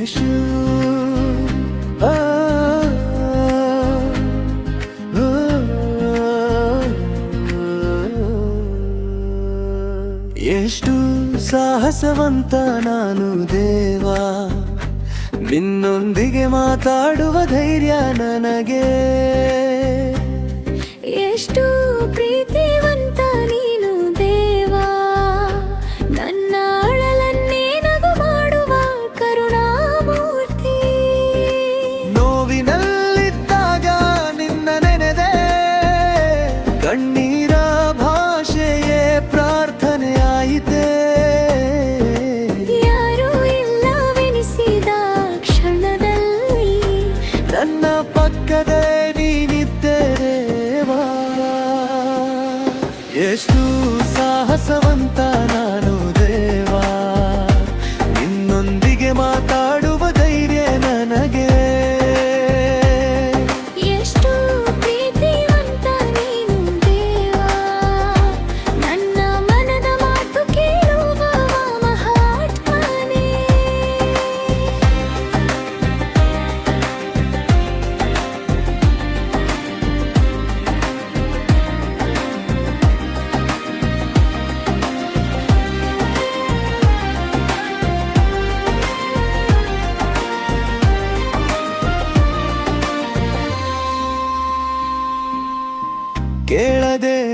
Ah, ah, ah. ಎಷ್ಟು ಸಾಹಸವಂತ ನಾನು ದೇವ. ನಿನ್ನೊಂದಿಗೆ ಮಾತಾಡುವ ಧೈರ್ಯ ನನಗೆ. ಎಷ್ಟು ಎಷ್ಟು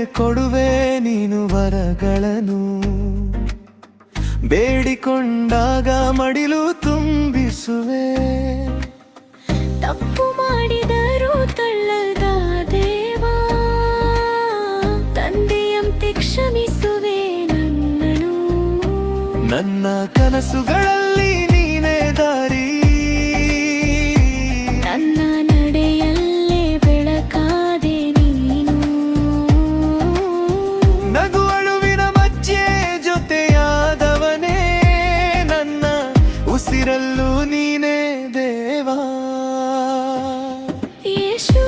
ಕೊಡುವೆ ನೀನು ವರಗಳನ್ನು. ಬೇಡಿಕೊಂಡಾಗ ಮಡಿಲು ತುಂಬಿಸುವೆ. ತಪ್ಪು ಮಾಡಿದರೂ ತಳ್ಳದ ದೇವಾ. ತಂದೆಯಂತೆ ಕ್ಷಮಿಸುವೆ ನನ್ನನು ನನ್ನ ಕನಸುಗಳಲ್ಲಿ ಉಸಿರಲ್ಲೂ ನೀನೇ ದೇವಾ. ಯೇಶು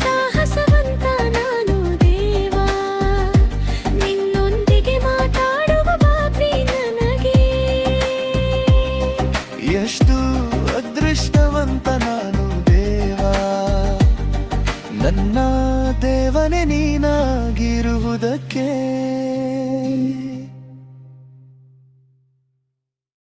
ಸಾಹಸವಂತ ನಾನು ದೇವಾ. ನಿನ್ನೊಂದಿಗೆ ಮಾತಾಡುವ ಬಾಬಿ ನನಗೆ. ಎಷ್ಟು ಅದೃಷ್ಟವಂತ ನಾನು ದೇವಾ. ನನ್ನ ದೇವನೇ ನೀನಾಗಿರುವುದಕ್ಕೆ.